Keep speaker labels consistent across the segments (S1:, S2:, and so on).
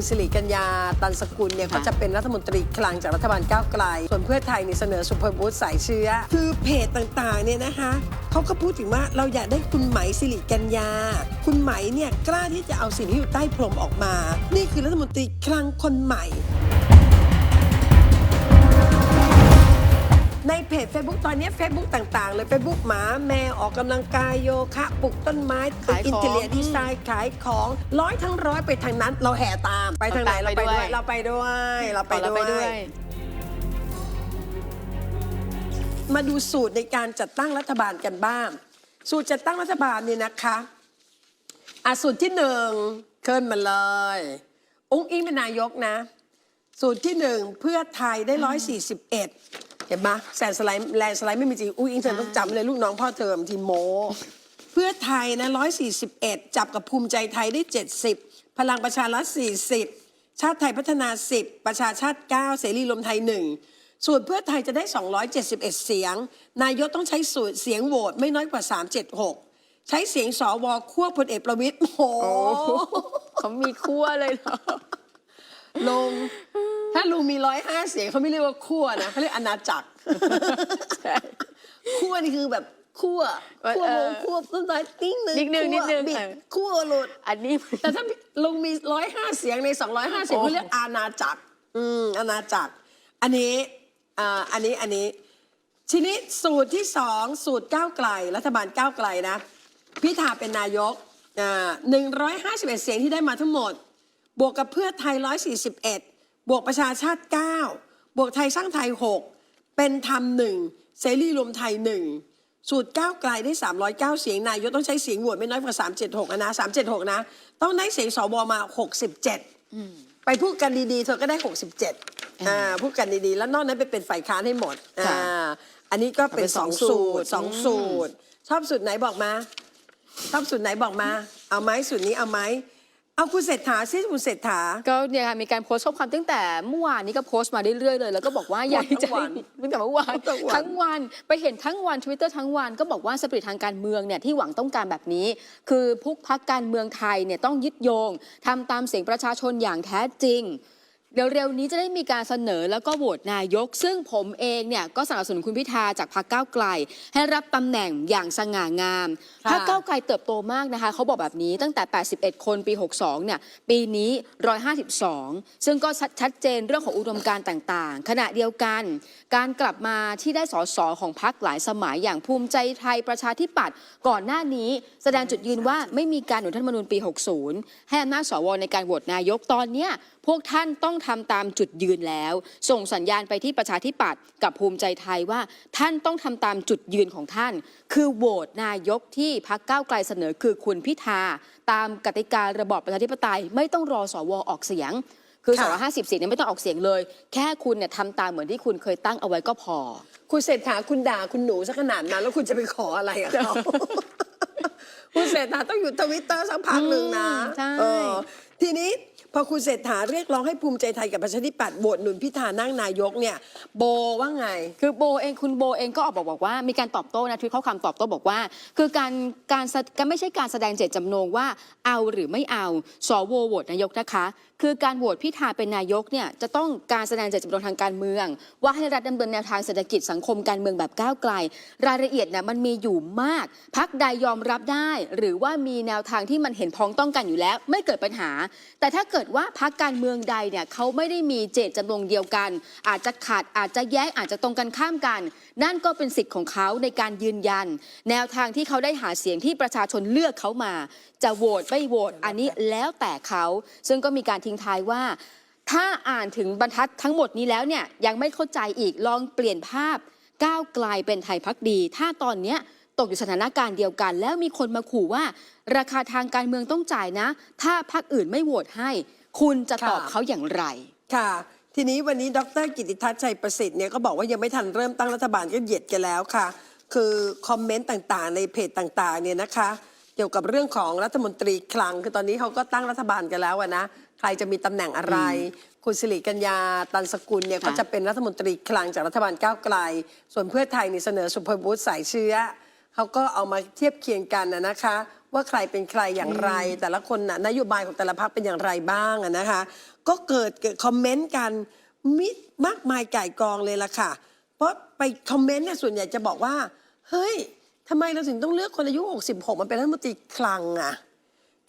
S1: คุณสิริกัญญาตันสกุลเนี่ย
S2: ค่ะ
S1: ก็จะเป็นรัฐมนตรีคลังจากรัฐบาลก้าวไกล ส่วนเพื่อไทยเนี่ยเสนอสุภวุฒิสายเชื้อ คือเพจต่างๆเนี่ยนะคะเขาก็พูดถึงว่าเราอยากได้คุณไหมสิริกัญญา คุณไหมเนี่ยกล้าที่จะเอาสิ่งที่อยู่ใต้พรมออกมา นี่คือรัฐมนตรีคลังคนใหม่ ในเพจ Facebook ตอนนี้ Facebook ต่างๆ เลย Facebook หมาแมวออกกำลังกายโยคะปลูกต้นไม้
S2: ขายของ
S1: อินเทเลียดีไซน์ขายของร้อยทั้งร้อยไปทางนั้น เราแห่ตามไปทางไหน
S2: เรา
S1: เรา
S2: ไป
S1: ไป
S2: ด้
S1: ด้
S2: ว
S1: วย ยเราไปด้วยเราไป
S2: เรา
S1: ด้
S2: ไป
S1: ว
S2: ด้วย
S1: ย มาดูสูตรในการจัดตั้งรัฐบาลกันบ้าง สูตรจัดตั้งรัฐบาลเนี่ยนะคะอะสูตรที่หนึ่งเคินมาเลยอุ้งอิงเป็นนายกนะ สูตรที่หนึ่งเพื่อไทยได้ร้อยสี่สิบเอ็ด เห็นไหมแสนสไลด์แลนด์สไลด์ไม่มีจริงอุ้งอิงเธอต้องจำเลยลูกน้องพ่อเทอมทีโม เพื่อไทยนะร้อยสี่สิบเอ็ดจับกับภูมิใจไทยได้เจ็ดสิบพลังประชารัฐสี่สิบชาติไทยพัฒนาสิบประชาชาติเก้าเสรีรวมไทยหนึ่งส่วนเพื่อไทยจะได้ 271 เสียง นายกต้องใช้สูตรเสียงโหวตไม่น้อยกว่า 376 ใช้เสียงสวควบพลเอกประวิตยโอ้โห
S2: เขามีคั่วเลยเหรอ
S1: ลุง ถ้าลุงมีร้อยห้าเสียงเขาไม่เรียกว่าคั่วนะเขาเรียกอาณาจักร
S2: ใช่
S1: คั่วนี่คือแบบคั่ว
S2: เออ
S1: คั่ว
S2: เอ
S1: ว
S2: อ
S1: งคั่วต้นไม้ติ้งหนึ่ง
S2: นิดนึง
S1: คั่ว
S2: นิดนึง
S1: บิ
S2: เออ
S1: คั่วหลุด
S2: อันนี้
S1: แต่ถ้าลุงมีร้อยห้าเสียงในสองร้อยห้าเสียง
S2: โอ้
S1: เขาเรียกอาณาจักร อืมอาณาจักร อันนี้อ่าอันนี้อันนี้ ทีนี้สูตรที่สองสูตรก้าวไกล รัฐบาลก้าวไกลนะพิธาเป็นนายกอ่าหนึ่งร้อยห้าสิบเอ็ดเสียงที่ได้มาทั้งหมด บวกกับเพื่อไทยร้อยสี่สิบเอ็ด บวกประชาชาติเก้าบวกไทยสร้างไทยหกเป็นธรรมหนึ่งเสรีรวมไทยหนึ่งสูตรก้าวไกลได้ 309 เสียงนายกต้องใช้เสียงโหวตไม่น้อยกว่า 376อะนะ376 นะ ต้องได้เสียงสวมา 67 ไปพูดกันดีๆ เธอก็ได้ 67อ่าพูดกันดีๆ แล้วนอกนั้นไปเป็นฝ่ายค้านให้หมด
S2: ค่ะ
S1: อ่าอันนี้ก็เป็น
S2: เอาเป็น
S1: สอง
S2: สองสู
S1: สู
S2: ต
S1: ต
S2: ร
S1: รสอง
S2: อืม
S1: สูตร ชอบสูตรไหนบอกมา ชอบสูตรไหนบอกมา เอาไหมสูตรนี้เอาไหม เอาคุณเศรษฐาซิคุณเศรษฐา
S2: ก็เนี่ยค่ะมีการโพสต์ข้อความตั้งแต่เมื่อวานนี้ก็โพสต์มาเรื่อยๆเลย แล้วก็บอกว่าอยากจะ
S1: ทั้งวัน
S2: ตั้งแต่เมื่อวาน
S1: ทั้งวัน
S2: ทั้งวันไปเห็นทั้งวันทวิตเตอร์ทั้งวันก็บอกว่าสปริตทางการเมืองเนี่ยที่หวังต้องการแบบนี้ คือพุกพักการเมืองไทยเนี่ยต้องยึดโยงทำตามเสียงประชาชนอย่างแท้จริง เร็วๆนี้จะได้มีการเสนอแล้วก็โหวตนายก ซึ่งผมเองเนี่ยก็สนับสนุนคุณพิธาจากพรรคก้าวไกล ให้รับตำแหน่งอย่างสง่างาม
S1: ค่ะ
S2: พรรคก้าวไกลเติบโตมากนะคะเขาบอกแบบนี้ตั้งแต่ 81 คนปี 62 เนี่ยปีนี้ 152 ซึ่งก็ชัดชัดเจนเรื่องของอุดมการณ์ต่างๆ ขณะเดียวกัน การกลับมาที่ได้สสของพรรคหลายสมัยอย่างภูมิใจไทยประชาธิปัตย์ก่อนหน้านี้ แสดงจุดยืนว่าไม่มีการหนุนรัฐธรรมนูญปี 60 ให้อำนาจสวในการโหวตนายกตอนเนี้ย พวกท่านต้องทำตามจุดยืนแล้ว ส่งสัญญาณไปที่ประชาธิปัตย์กับภูมิใจไทยว่าท่านต้องทำตามจุดยืนของท่าน คือโหวตนายกที่พรรคก้าวไกลเสนอคือคุณพิธา ตามกติการะบอบประชาธิปไตย ไม่ต้องรอสวออกเสียง คือ
S1: ค่ะ
S2: 250เสียงเนี่ยไม่ต้องออกเสียงเลย แค่คุณเนี่ยทำตามเหมือนที่คุณเคยตั้งเอาไว้ก็พอ
S1: คุณเศรษฐาคุณด่าคุณหนูซะขนาดนั้นแล้วคุณจะไปขออะไรกับเขาคุณเศรษฐาต้องอยู่ทวิตเตอร์สักพักหนึ่งนะ
S2: อืมใช่
S1: เออทีนี้ พอคุณเศรษฐาเรียกร้องให้ภูมิใจไทยกับประชาธิปัตย์โหวตหนุนพิธานั่งนายกเนี่ย โบว่าไง
S2: คือโบเองคุณโบเองก็ออกบอกบอกว่า มีการตอบโต้นะทวิตข้อความตอบโต้บอกว่า คือการการการไม่ใช่การแสดงเจตจำนงว่าเอาหรือไม่เอาสวโหวตนายกนะคะ คือการโหวตพิธาเป็นนายกเนี่ยจะต้องการแสดงเจตจำนงทางการเมือง ว่าให้รัฐดำเนินแนวทางเศรษฐกิจสังคมการเมืองแบบก้าวไกล รายละเอียดเนี่ยมันมีอยู่มาก พักใดยอมรับได้ หรือว่ามีแนวทางที่มันเห็นพ้องต้องกันอยู่แล้ว ไม่เกิดปัญหา แต่ถ้าเกิดว่าพักการเมืองใดเนี่ยเขาไม่ได้มีเจตจำนงเดียวกัน อาจจะขาดอาจจะแย้งอาจจะตรงกันข้ามกัน นั่นก็เป็นสิทธิ์ของเขาในการยืนยัน แนวทางที่เขาได้หาเสียงที่ประชาชนเลือกเขามา จะโหวตไม่โหวตอันนี้แล้วแต่เขา ซึ่งก็มีการทิ้งท้ายว่า ถ้าอ่านถึงบรรทัดทั้งหมดนี้แล้วเนี่ยยังไม่เข้าใจอีกลองเปลี่ยนภาพก้าวไกลเป็นไทยพักดี ถ้าตอนเนี้ยตกอยู่สถานการณ์เดียวกัน แล้วมีคนมาขู่ว่า ราคาทางการเมืองต้องจ่ายนะ ถ้าพักอื่นไม่โหวตให้ คุณจะตอบ
S1: ค่ะ
S2: เขาอย่างไร
S1: ค่ะ ทีนี้วันนี้ดรกิติทัศน์ชัยประสิทธิ์เนี่ยก็บอกว่ายังไม่ทันเริ่มตั้งรัฐบาลก็เหยียดกันแล้วค่ะ คือคอมเมนต์ต่างๆ ในเพจต่างๆเนี่ยนะคะ เกี่ยวกับเรื่องของรัฐมนตรีคลัง คือตอนนี้เขาก็ตั้งรัฐบาลกันแล้วอะนะใครจะมีตำแหน่งอะไร คุณสิริกัญญา ตันสกุลเนี่ย
S2: ค่ะ
S1: ก็จะเป็นรัฐมนตรีคลังจากรัฐบาลก้าวไกล ส่วนเพื่อไทยนี่เสนอสุภวุฒิสายเชื้อเขาก็เอามาเทียบเคียงกันนะนะคะ ว่าใครเป็นใครอย่างไร แต่ละคนน่ะนโยบายของแต่ละพรรคเป็นอย่างไรบ้างอะนะคะ ก็เกิดเกิดคอมเมนต์กันมิมากมายก่ายกองเลยล่ะค่ะ เพราะไปคอมเมนต์เนี่ยส่วนใหญ่จะบอกว่า เฮ้ยทำไมเราถึงต้องเลือกคนอายุ 66มาเป็นรัฐมนตรีคลังอะ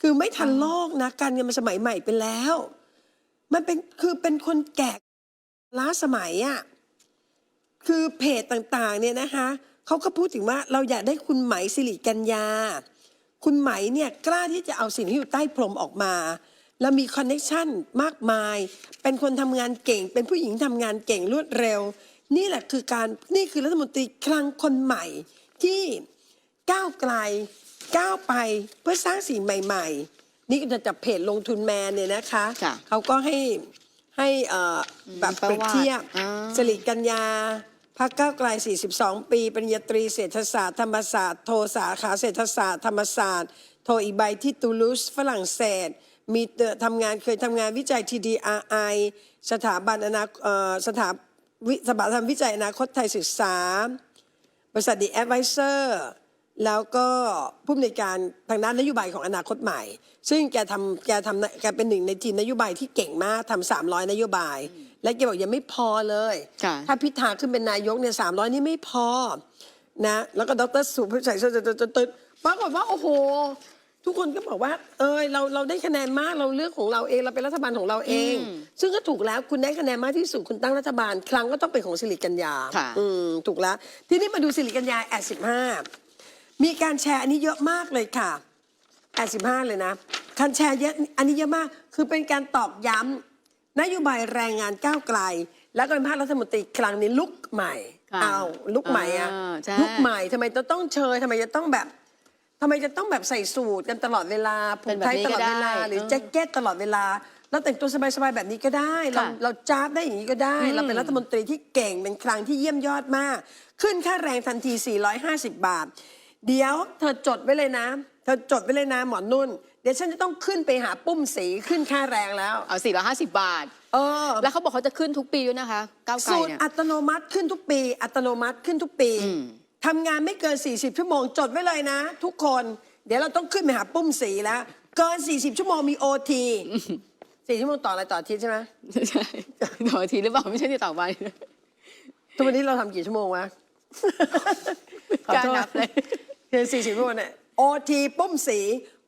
S1: คือไม่ทันโลกนะ การเงินมันสมัยใหม่ไปแล้ว มันเป็นคือเป็นคนแก่ล้าสมัยอะคือเพจต่างๆเนี่ยนะคะ เขาก็พูดถึงว่าเราอยากได้คุณไหมสิริกัญญา คุณไหมเนี่ยกล้าที่จะเอาสิ่งที่อยู่ใต้พรมออกมา แล้วมีคอนเน็ชันมากมาย เป็นคนทำงานเก่ง เป็นผู้หญิงทำงานเก่งรวดเร็ว นี่แหละคือการนี่คือรัฐมนตรีคลังคนใหม่ที่ก้าวไกลก้าวไปเพื่อสร้างสิ่งใหม่ ๆ นี่ก็จะจับเพจลงทุนแมนเนี่ยนะคะ
S2: ค่ะ
S1: เขาก็ให้ให้เอ่อแบบ
S2: ประ
S1: เปรียบ
S2: วัติ
S1: เทียบ
S2: อ่า
S1: สิริกัญญา พักเก้าไกล 42 ปีปริญญาตรีเศรษฐศาสตร์ธรรมศาสตร์โทสาขาเศรษฐศาสตร์ธรรมศาสตร์ โทอีกใบที่ตูลูสฝรั่งเศส มีเทำงานเคยทำงานวิจัย TDRI สถาบันอนาสถาวิสถาบันวิจัยอนาคตไทยศึกษา บริษัทดีแอดไวเซอร์แล้วก็ผู้อำนวยการทางด้านนโยบายของอนาคตใหม่ ซึ่งแกทำแกทำแกเป็นหนึ่งในทีมนโยบายที่เก่งมากทำสามร้อยนโยบาย และแกบอกยังไม่พอเลย
S2: ค่ะ
S1: ถ้าพิธาขึ้นเป็นนายกเนี่ยสามร้อยนี่ไม่พอนะ แล้วก็ดรสุภาชัยเสื้อตึ๊ดๆปรากฏว่าโอ้โห ทุกคนก็บอกว่า เออเราเราได้คะแนนมากเราเลือกของเราเองเราเป็นรัฐบาลของเราเอง
S2: อืม
S1: ซึ่งก็ถูกแล้วคุณได้คะแนนมากที่สุดคุณตั้งรัฐบาล ครั้งก็ต้องเป็นของสิริกัญญา
S2: ค่ะ
S1: อืมถูกแล้ว ทีนี้มาดูสิริกัญญาแอดสิบห้ามีการแชร์อันนี้เยอะมากเลยค่ะแอดสิบห้าเลยนะการแชร์เยอะอันนี้เยอะมาก คือเป็นการตอกย้ำ นโยบายแรงงานก้าวไกล แล้วก็เป็นภาครัฐมนตรีครั้งนี้ลุกใหม่
S2: ค่ะ
S1: เอาลุกใหม่อะ
S2: อ่าใช่
S1: ลุกใหม่ทำไมจะต้องเชยทำไมจะต้องแบบทำไมจะต้องแบบใส่สูทกันตลอดเวลาผู
S2: เป็
S1: ก
S2: นแบบ
S1: ไทย
S2: นี้
S1: ต
S2: ก็
S1: ลอดเวลา
S2: ได้
S1: หรือ
S2: เออ
S1: แจ็คเก็ตตลอดเวลาเราแต่งตัวสบายๆแบบนี้ก็ได้ เรา
S2: ค่ะ
S1: เราจ้าบได้อย่างนี้ก็ได้
S2: อืม
S1: เราเป็นรัฐมนตรีที่เก่งเป็นครั้งที่เยี่ยมยอดมาก ขึ้นค่าแรงทันที 450 บาท เดี๋ยวเธอจดไว้เลยนะเธอจดไว้เลยนะหมอนุ่น เดี๋ยวฉันจะต้องขึ้นไปหาปุ้มสีขึ้นค่าแรงแล้ว
S2: เอา450บาท
S1: เออ
S2: แล้วเขาบอกเขาจะขึ้นทุกปีด้วยนะคะก้าวไกล
S1: สูตร
S2: เนี่ย
S1: อัตโนมัติขึ้นทุกปี อัตโนมัติขึ้นทุกปี
S2: อืม
S1: ทำงานไม่เกิน 40 ชั่วโมงจดไว้เลยนะ ทุกคน เดี๋ยวเราต้องขึ้นไปหาปุ้มสีแล้ว เกิน 40 ชั่วโมงมีโอทีสี่ชั่วโมงต่ออะไรต่ออาทิตย์ใช่ไหม
S2: ใช่ต่อทีหรือเปล่าไม่ใช่ที่ต่อไป
S1: ทุกวันนี้เราทำกี่ชั่วโมงวะขอ
S2: การ
S1: โทษ
S2: นับเลย
S1: คือสี่สิบชั่วโมงเนี่ย โอทีปุ้มสี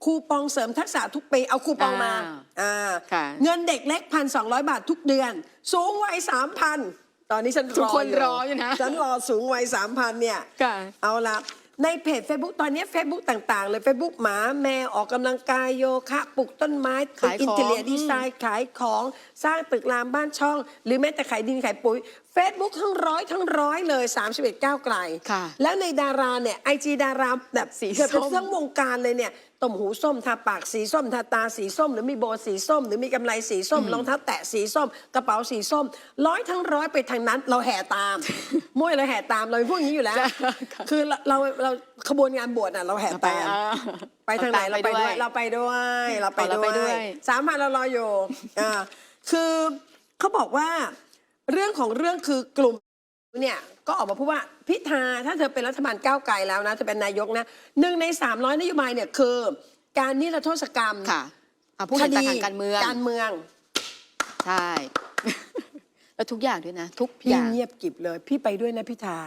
S1: คูปองเสริมทักษะทุกปี เอาคูปองมา
S2: อ่า
S1: อ่า
S2: ค่ะ
S1: เงินเด็กเล็กพันสองร้อยบาททุกเดือน สูงวัยสามพันตอนนี้ฉัน
S2: ทุกคน
S1: ยู่
S2: รออยู่นะ
S1: ฉันรอสูงวัยสามพันเนี่ย
S2: ค่ะ
S1: เอาละในเพจ Facebook ตอนนี้ Facebook ต่าง ๆ เลย Facebook หมาแมวออกกำลังกายโยคะปลูกต้นไม้ตึก
S2: ขายของ
S1: อินเทเลียดีไซน์ขายของสร้างตึกรามบ้านช่อง หรือแม้แต่ขายดินขายปุ๋ย Facebook ทั้งร้อยทั้งร้อยเลย 31 ก้าวไกล
S2: ค่ะ
S1: แล้วในดาราเนี่ยไอจีดาราแบบ
S2: สี
S1: เกือบเป็น
S2: ส้ม
S1: ทั้งวงการเลยเนี่ยต้มหูส้มทาปากสีส้มทาตาสีส้ม หรือมีโบสีส้ม หรือมีกำไรสีส้มรองเท้าแตะสีส้ม กระเป๋าสีส้ม ร้อยทั้งร้อยไปทางนั้น เราแห่ตาม มั่วเราแห่ตามเราเป็นพวกนี้อยู่แล้ว
S2: จ้ะ
S1: คือเราเราเราขบวนงานบวชน่ะเราแห่ตาม
S2: อ่า
S1: ไปทางไหนเราไปด้วย
S2: เรา
S1: เราไปด้วยเราไป
S2: อ๋อเราไปด้
S1: ด้
S2: ว
S1: วยย สามพันเรารออยู่อ่าคือเขาบอกว่า เรื่องของเรื่องคือกลุ่มเนี่ยก็ออกมาพูดว่าพิธาถ้าเธอเป็นรัฐบาลก้าวไกลแล้วนะจะเป็นนายกนะหนึ่งในสามร้อยนโยบายเนี่ยคือการนิรโทษกรรม
S2: ค่ะเอาผู้เห็นต่างทางการเมือง
S1: การเมือง
S2: ใช่ แล้วทุกอย่างด้วยนะ ทุก
S1: พี่
S2: อย่าง
S1: เงียบกริบเลย พี่ไปด้วยนะพิธา